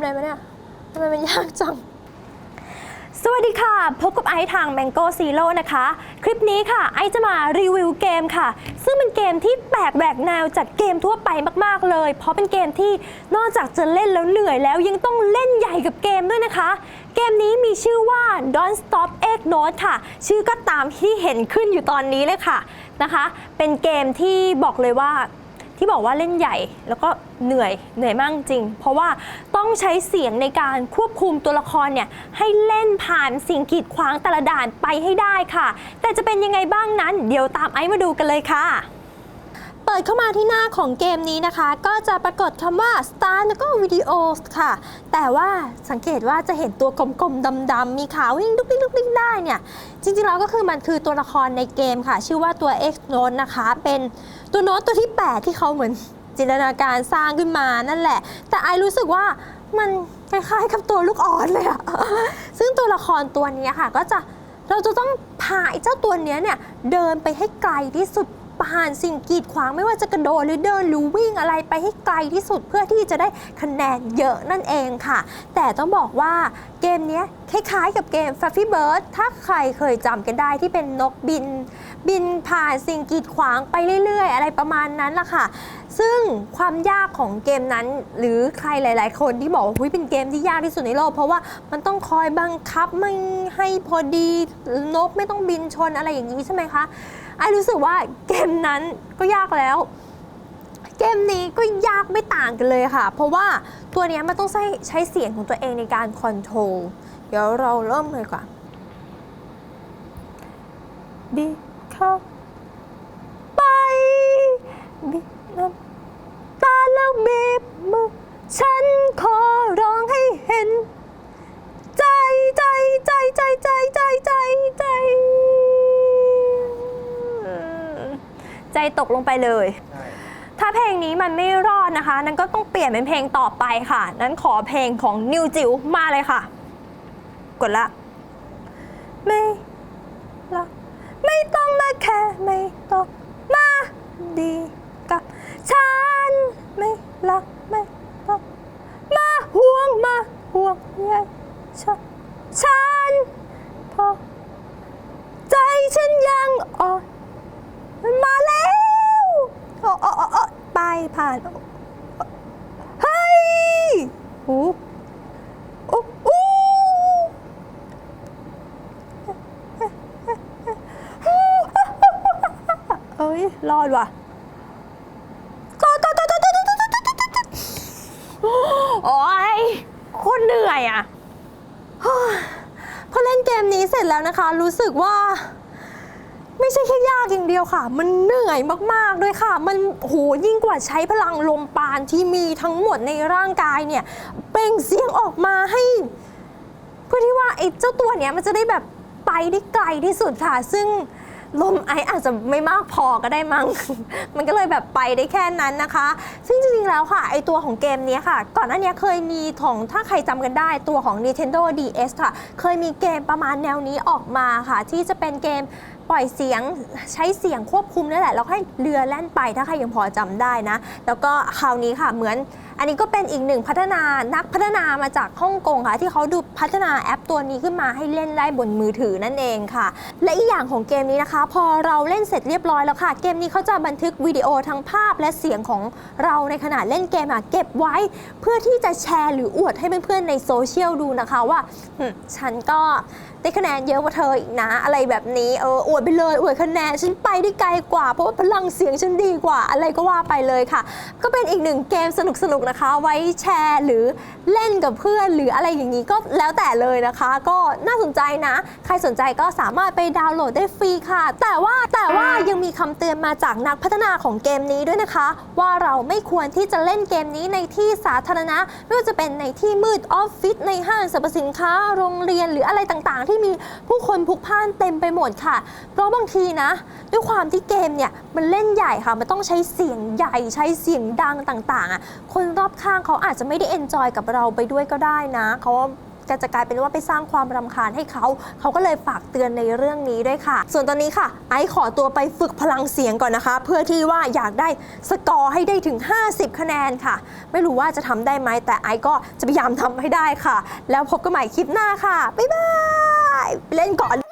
กมอะไรมาเนี่ยทำไมมันยากจัง สวัสดีค่ะ พบกับไอซ์ทาง Mango Zero นะคะ คลิปนี้ค่ะ ไอซ์จะมารีวิวเกมค่ะ ซึ่งเป็นเกมที่แปลกแหวกแนวจากเกมทั่วไปมากๆเลย เพราะเป็นเกมที่นอกจากจะเล่นแล้วเหนื่อยแล้วยังต้องเล่นใหญ่กับเกมด้วยนะคะ เกมนี้มีชื่อว่า Don't Stop Egg Note ค่ะ ชื่อก็ตามที่เห็นขึ้นอยู่ตอนนี้เลยค่ะนะคะ เป็นเกมที่บอกเลยว่า ที่บอกว่าเล่นใหญ่แล้วก็เหนื่อยเหนื่อยมากจริง เพราะว่าต้องใช้เสียงในการควบคุมตัวละครเนี่ยให้เล่นผ่านสิ่งกีดขวางแต่ละด่านไปให้ได้ค่ะ แต่จะเป็นยังไงบ้างนั้น เดี๋ยวตามไอซ์มาดูกันเลยค่ะ ปิดเข้ามาที่หน้าของเกมนี้นะคะ ก็จะปรากฏคำว่า Start แล้วก็ Videos ค่ะ แต่ว่าสังเกตว่าจะเห็นตัวกลมๆดำๆมีขาวิ่งดุกดิ๊กดุกดิ๊กได้เนี่ย จริงๆแล้วก็คือมันคือตัวละครในเกมค่ะ ชื่อว่าตัว X Note นะคะ เป็นตัวโน้ตตัวที่ 8 ที่เขาเหมือนจินตนาการสร้างขึ้นมานั่นแหละ แต่ไอรู้สึกว่ามันคล้ายๆกับตัวลูกอ่อนเลยอะซึ่งตัวละครตัวนี้ค่ะก็จะเราจะต้องพาไอ้เจ้าตัวนี้เนี่ยเดินไปให้ไกลที่สุด ผ่านสิ่งกีดขวางไม่ว่าจะกระโดดหรือเดินหรือวิ่งอะไรไปให้ไกลที่สุดเพื่อที่จะได้คะแนนเยอะนั่นเองค่ะ แต่ต้องบอกว่าเกมนี้คล้ายๆกับเกม Fluffy Bird ถ้าใครเคยจำกันได้ที่เป็นนกบิน บินผ่านสิ่งกีดขวางไปเรื่อย ๆ อะไรประมาณนั้นล่ะค่ะ ซึ่งความยากของเกมนั้น หรือใครหลาย ๆ คนที่บอกว่าเป็นเกมที่ยากที่สุดในโลก เพราะว่ามันต้องคอยบังคับไม่ให้พอดีนกไม่ต้องบินชนอะไรอย่างนี้ใช่ไหมคะ ไอรู้สึกว่าเกมนั้นก็ยากแล้ว เกมนี้ก็ยากไม่ต่างกันเลยค่ะ เพราะว่าตัวนี้มันต้องใช้ใช้เสียงของตัวเองในการคอนโทรลเดี๋ยวเราเริ่มเลยก่อนบีเข้าไปบีน้ำตาแล้วบีบมือฉันขอร้องให้เห็น ใจใจใจใจใจใจใจใจ ใจตกลงไปเลย ถ้าเพลงนี้มันไม่รอดนะคะ นั้นก็ต้องเปลี่ยนเป็นเพลงต่อไปค่ะ นั้นขอเพลงของนิวจิ๋วมาเลยค่ะ กดละ ไม่ละไม่ต้องมาแค่ไม่ต้องมาดีกับฉันไม่ละ ผ่านเฮ้ยหูโอ้โอ้เอ้ยรอดว่ะโอ้ยโคตรเหนื่อยอะพอเล่นเกมนี้เสร็จแล้วนะคะ รู้สึกว่า ไม่ใช่แค่ยากอย่างเดียวค่ะ มันเหนื่อยมากๆด้วยค่ะ มันโหยิ่งกว่าใช้พลังลมปานที่มีทั้งหมดในร่างกายเนี่ย เปล่งเสียงออกมาให้ เพื่อที่ว่าไอ้เจ้าตัวเนี้ยมันจะได้แบบไปได้ไกลที่สุดค่ะ ซึ่งลมไออาจจะไม่มากพอก็ได้มั้ง มันก็เลยแบบไปได้แค่นั้นนะคะ ซึ่งจริงๆ แล้วค่ะ ไอตัวของเกมนี้ค่ะ ก่อนหน้านี้เคยมีของถ้าใครจำกันได้ตัวของ Nintendo DS ค่ะ เคยมีเกมประมาณแนวนี้ออกมาค่ะ ที่จะเป็นเกม ปล่อยเสียงใช้เสียงควบคุมนั่นแหละแล้วให้เรือแล่นไปถ้าใครยังพอจำได้นะ แล้วก็คราวนี้ค่ะเหมือน อันนี้ก็เป็นอีกหนึ่งพัฒนานักพัฒนามาจากฮ่องกงค่ะ ที่เขาดูพัฒนาแอปตัวนี้ขึ้นมาให้เล่นได้บนมือถือนั่นเองค่ะ และอีกอย่างของเกมนี้นะคะ พอเราเล่นเสร็จเรียบร้อยแล้วค่ะ เกมนี้เขาจะบันทึกวิดีโอทั้งภาพและเสียงของเราในขณะเล่นเกมอะเก็บไว้ เพื่อที่จะแชร์หรืออวดให้เพื่อนๆในโซเชียลดูนะคะว่าฉันก็ได้คะแนนเยอะกว่าเธออีกนะอะไรแบบนี้เอออวดไปเลยอวดคะแนนฉันไปได้ไกลกว่า เพราะว่าพลังเสียงฉันดีกว่า อะไรก็ว่าไปเลยค่ะ ก็เป็นอีกหนึ่งเกมสนุกๆนะคะ ไว้แชร์หรือเล่นกับเพื่อนหรืออะไรอย่างนี้ก็แล้วแต่เลยนะคะ ก็น่าสนใจนะ ใครสนใจก็สามารถไปดาวน์โหลดได้ฟรีค่ะ แต่ว่าแต่ว่ายังมีคำเตือนมาจากนักพัฒนาของเกมนี้ด้วยนะคะ ว่าเราไม่ควรที่จะเล่นเกมนี้ในที่สาธารณะไม่ว่าจะเป็นในที่มืดออฟฟิศในห้างสรรพสินค้าโรงเรียนหรืออะไรต่างๆ ที่มีผู้คนพลุกพล่านเต็มไปหมดค่ะเพราะบางทีนะ ด้วยความที่เกมเนี่ยมันเล่นใหญ่ค่ะ มันต้องใช้เสียงใหญ่ใช้เสียงดังต่างๆอะคนรอบข้างเขาอาจจะไม่ได้เอนจอยกับเราไปด้วยก็ได้นะเขาก็จะกลายเป็นว่าไปสร้างความรำคาญให้เขา เขาก็เลยฝากเตือนในเรื่องนี้ด้วยค่ะ ส่วนตอนนี้ค่ะ ไอขอตัวไปฝึกพลังเสียงก่อนนะคะ เพื่อที่ว่าอยากได้สกอร์ให้ได้ถึง 50 คะแนนค่ะ ไม่รู้ว่าจะทำได้ไหม แต่ไอก็จะพยายามทำให้ได้ค่ะ แล้วพบกันใหม่คลิปหน้าค่ะ บ๊ายบาย เล่นก่อน